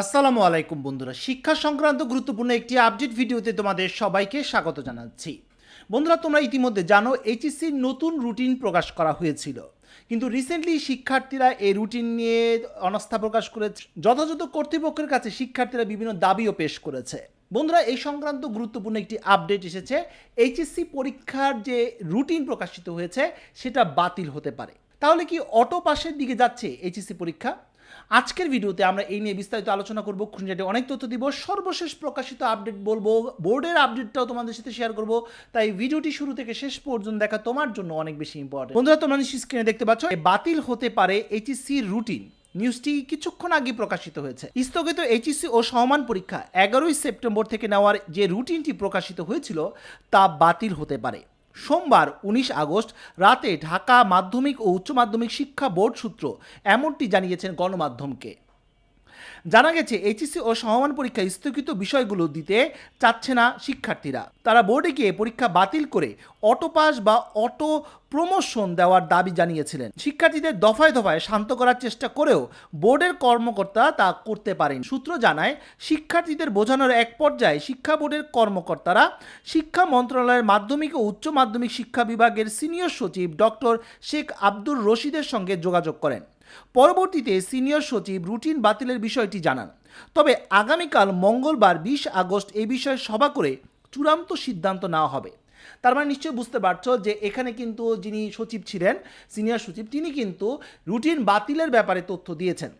আসসালামু আলাইকুম বন্ধুরা, শিক্ষা সংক্রান্ত গুরুত্বপূর্ণ একটি আপডেট ভিডিওতে তোমাদের সবাইকে স্বাগত জানাচ্ছি। বন্ধুরা, তোমরা ইতিমধ্যে জানো এইচএসসির নতুন রুটিন প্রকাশ করা হয়েছিল। কিন্তু রিসেন্টলি শিক্ষার্থীরা এই রুটিন নিয়ে অনাস্থা প্রকাশ করেছে। যথাযথ কর্তৃপক্ষের কাছে শিক্ষার্থীরা বিভিন্ন দাবিও পেশ করেছে। বন্ধুরা, এই সংক্রান্ত গুরুত্বপূর্ণ একটি আপডেট এসেছে এইচএসসি পরীক্ষার যে রুটিন প্রকাশিত হয়েছে, সেটা বাতিল হতে পারে। তাহলে কি অটো পাশের দিকে যাচ্ছে এইচএসসি পরীক্ষা? আজকের ভিডিওতে আমরা এই নিয়ে বিস্তারিত আলোচনা করব খুঁটিনাটি অনেক তথ্য দিব। সর্বশেষ প্রকাশিত আপডেট বলব, বোর্ডের আপডেটটাও তোমাদের সাথে শেয়ার করব। তাই ভিডিওটি শুরু থেকে শেষ পর্যন্ত দেখা তোমার জন্য অনেক বেশি ইম্পর্টেন্ট বন্ধুরা, তোমরা নিশ্চয়ই স্ক্রিনে দেখতে পাচ্ছ বাতিল হতে পারে এইচএসসি রুটিন নিউজটি কিছুক্ষণ আগে প্রকাশিত হয়েছে। স্থগিত এইচএসসি ও সমান পরীক্ষা এগারোই সেপ্টেম্বর থেকে নেওয়ার যে রুটিনটি প্রকাশিত হয়েছিল, তা বাতিল হতে পারে। সোমবার উনিশ আগস্ট রাতে ঢাকা মাধ্যমিক ও উচ্চ মাধ্যমিক শিক্ষা বোর্ড সূত্র এমনটি জানিয়েছেন গণমাধ্যমকে। জানা গেছে, এইচএসসি ও সমমান পরীক্ষা স্থগিত বিষয়গুলো দিতে চাচ্ছে না শিক্ষার্থীরা। তারা বোর্ডে গিয়ে পরীক্ষা বাতিল করে অটো পাস বা অটো প্রমোশন দেওয়ার দাবি জানিয়েছিলেন। শিক্ষার্থীদের দফায় দফায় শান্ত করার চেষ্টা করেও বোর্ডের কর্মকর্তা তা করতে পারেন। সূত্র জানায়, শিক্ষার্থীদের বোঝানোর এক পর্যায়ে শিক্ষা বোর্ডের কর্মকর্তারা শিক্ষা মন্ত্রণালয়ের মাধ্যমিক ও উচ্চ মাধ্যমিক শিক্ষা বিভাগের সিনিয়র সচিব ডক্টর শেখ আব্দুর রশিদের সঙ্গে যোগাযোগ করেন। পরবর্তীতে সিনিয়র সচিব রুটিন বাতিলের বিষয়টি জানান। তবে আগামীকাল মঙ্গলবার বিশ আগস্ট এ বিষয়ে সভা করে চূড়ান্ত সিদ্ধান্ত নেওয়া হবে। তার মানে নিশ্চয়ই বুঝতে পারছ যে এখানে কিন্তু যিনি সচিব ছিলেন, সিনিয়র সচিব, তিনি কিন্তু রুটিন বাতিলের ব্যাপারে তথ্য দিয়েছেন।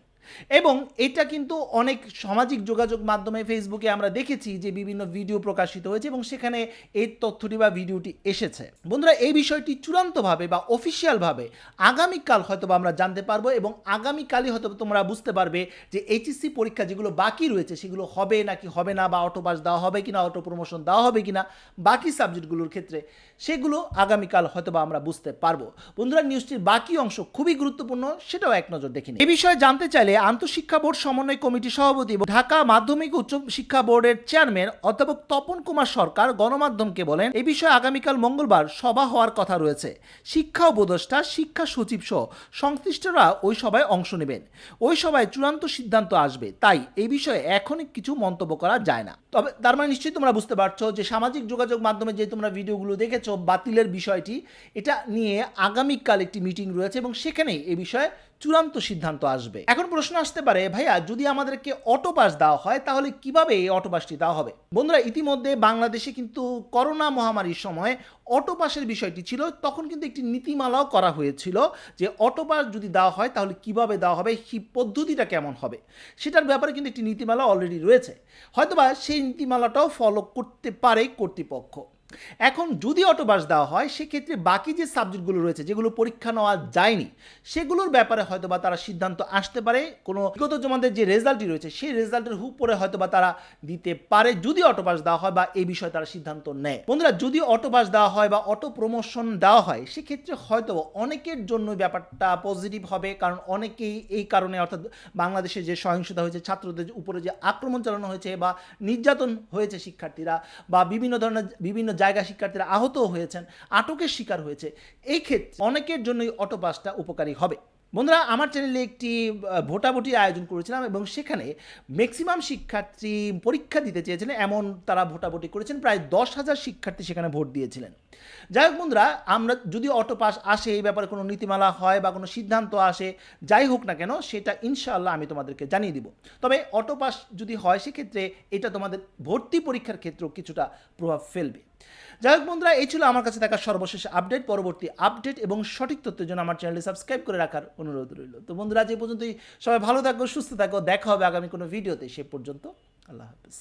এবং এটা কিন্তু অনেক সামাজিক যোগাযোগ মাধ্যমে ফেসবুকে আমরা দেখেছি যে বিভিন্ন ভিডিও প্রকাশিত হয়েছে এবং সেখানে এই তথ্যটি বা ভিডিওটি এসেছে বন্ধুরা, এই বিষয়টি চূড়ান্তভাবে বা অফিসিয়ালভাবে আগামীকাল হয়তো আমরা জানতে পারব এবং আগামীকালই হয়তো তোমরা বুঝতে পারবে যে এইচএসসি পরীক্ষা যেগুলো বাকি রয়েছে সেগুলো হবে নাকি হবে না বা অটো পাস দেওয়া হবে কিনা অটো প্রমোশন দেওয়া হবে কিনা, বাকি সাবজেক্টগুলোর ক্ষেত্রে সেগুলো আগামীকাল হয়তো বা আমরা বুঝতে পারব বন্ধুরা নিউজটির বাকি অংশ খুবই গুরুত্বপূর্ণ, সেটাও এক নজর দেখিনি। এ বিষয়ে জানতে চাইলে আন্তঃশিক্ষা বোর্ড সমন্বয় কমিটি সভাপতি ঢাকা মাধ্যমিক উচ্চ শিক্ষা বোর্ডের চেয়ারম্যান অধ্যাপক তপন কুমার সরকার গণমাধ্যমকে বলেন, এ বিষয়ে আগামীকাল মঙ্গলবার সভা হওয়ার কথা রয়েছে। শিক্ষা উপদেষ্টা, শিক্ষা সচিব সহ সংশ্লিষ্টরা ওই সভায় অংশ নেবেন। ওই সভায় চূড়ান্ত সিদ্ধান্ত আসবে। তাই এই বিষয়ে এখনই কিছু মন্তব্য করা যায় না। তবে তার মানে নিশ্চয়ই তোমরা বুঝতে পারছ যে সামাজিক যোগাযোগ মাধ্যমে যে তোমরা ভিডিওগুলো দেখেছ, বাতিলের বিষয়টি, এটা নিয়ে আগামীকাল একটি মিটিং রয়েছে এবং সেখানেই এ বিষয়ে চূড়ান্ত সিদ্ধান্ত আসবে। এখন প্রশ্ন আসতে পারে, ভাইয়া, যদি আমাদেরকে অটো পাস দেওয়া হয়, তাহলে কীভাবে এই অটো পাসটি দেওয়া হবে? বন্ধুরা, ইতিমধ্যে বাংলাদেশে কিন্তু করোনা মহামারীর সময় অটো পাসের বিষয়টি ছিল, তখন কিন্তু একটি নীতিমালাও করা হয়েছিল যে অটো পাস যদি দেওয়া হয়, তাহলে কীভাবে দেওয়া হবে, সেই পদ্ধতিটা কেমন হবে। সেটার ব্যাপারে কিন্তু একটি নীতিমালা অলরেডি রয়েছে। হয়তোবা সেই নীতিমালাটাও ফলো করতে পারে কর্তৃপক্ষ। এখন যদি অটোবাস দেওয়া হয়, সেক্ষেত্রে বাকি যে সাবজেক্টগুলো রয়েছে, যেগুলো পরীক্ষা নেওয়া যায়নি, সেগুলোর ব্যাপারে হয়তো বা তারা সিদ্ধান্ত আসতে পারে। কোনো বিগত জমাদের যে রেজাল্টটি রয়েছে, সেই রেজাল্টের উপরে হয়তো বা তারা দিতে পারে যদি অটোপাস দেওয়া হয় বা এই বিষয়ে তারা সিদ্ধান্ত নেয়। বন্ধুরা, যদি অটোপাস দেওয়া হয় বা অটো প্রমোশন দেওয়া হয়, সেক্ষেত্রে হয়তো অনেকের জন্য ব্যাপারটা পজিটিভ হবে, কারণ অনেকেই এই কারণে, অর্থাৎ বাংলাদেশে যে সহিংসতা হয়েছে, ছাত্রদের উপরে যে আক্রমণ চালানো হয়েছে বা নির্যাতন হয়েছে শিক্ষার্থীরা বা বিভিন্ন ধরনের, বিভিন্ন জায়গা শিক্ষার্থীরা আহত হয়েছেন, আটকের শিকার হয়েছে। এই ক্ষেত্রে অনেকের জন্যই অটো পাসটা উপকারী হবে। বন্ধুরা, আমার চ্যানেলে একটি ভোটাভুটি ভোটাভুটির আয়োজন করেছিলাম এবং সেখানে ম্যাক্সিমাম শিক্ষার্থী পরীক্ষা দিতে চেয়েছিলেন। এমন তারা ভোটাভুটি করেছেন, প্রায় দশ হাজার শিক্ষার্থী সেখানে ভোট দিয়েছিলেন। যাই হোক বন্ধুরা, আমরা যদি অটো পাস আসে, এই ব্যাপারে কোনো নীতিমালা হয় বা কোনো সিদ্ধান্ত আসে, যাই হোক না কেন, সেটা ইনশাআল্লাহ আমি তোমাদেরকে জানিয়ে দিব। তবে অটো পাস যদি হয়, সেক্ষেত্রে এটা তোমাদের ভর্তি পরীক্ষার ক্ষেত্রেও কিছুটা প্রভাব ফেলবে। যাই হোক বন্ধুরা, এই ছিল আমার কাছে থাকা সর্বশেষ আপডেট পরবর্তী আপডেট এবং সঠিক তথ্যের জন্য আমার চ্যানেলটি সাবস্ক্রাইব করে রাখার অনুরোধ রইল। তো বন্ধুরা যে পর্যন্তই। সবাই ভালো থাকো, সুস্থ থাকো, দেখা হবে আগামী কোনো ভিডিওতে সে পর্যন্ত আল্লাহ হাফিজ।